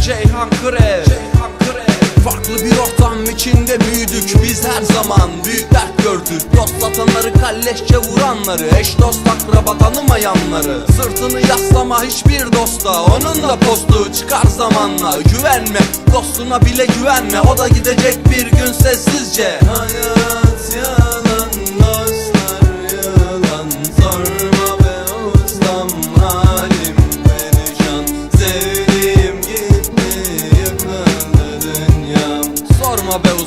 Ceyhan Krev Farklı bir ortam içinde büyüdük biz her zaman. Büyük dert gördük. Dost satanları kalleşçe vuranları. Eş dost akraba tanımayanları. Sırtını yaslama hiçbir dosta. Onun da postu çıkar zamanla. Güvenme dostuna bile güvenme. O da gidecek bir gün sessizce. Hayat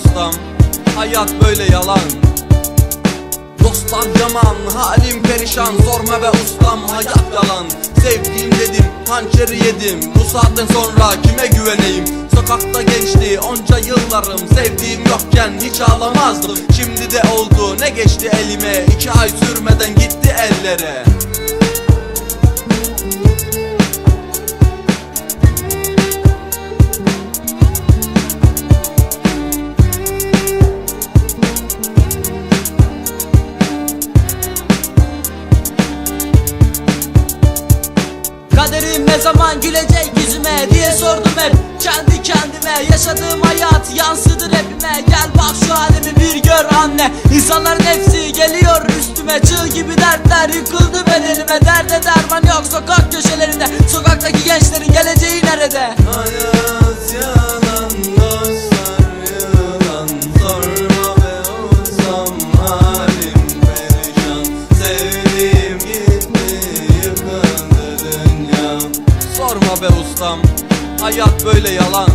ustam hayat böyle yalan. Dostlar yaman halim perişan Sorma be ustam hayat yalan. Sevdiğim dedim hançeri yedim. Bu saatten sonra kime güveneyim? Sokakta geçti onca yıllarım Sevdiğim yokken hiç ağlamazdım. Şimdi de oldu ne geçti elime? İki ay sürmeden gitti ellere Kaderim ne zaman gülecek yüzüme diye sordum hep. Kendi kendime yaşadığım hayat yansıdı rapime. Gel bak şu halimi bir gör anne. İnsanların hepsi geliyor üstüme. Çığ gibi dertler yıkıldı bedenime. Derde derman yok sokak köşelerinde. Sokaktaki gençlerin geleceği nerede? Hayat Ustam hayat böyle yalan.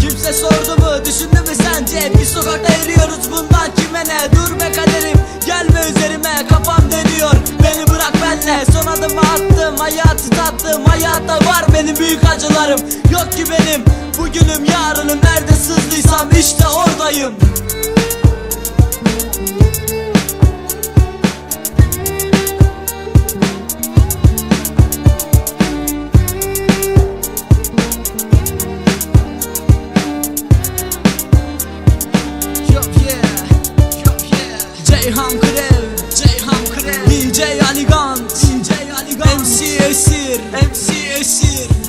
Kimse sordu mu düşündü mü sence? Bir sokakta eriyoruz bundan kime ne? Dur be kaderim gelme üzerime Kafam dönüyor. Beni bırak benle Son adımı attım. Hayatı tattım Hayatta var benim büyük acılarım. Yok ki benim bugünüm yarınım. Nerede sızdıysam işte oradayım Esir, MC Esir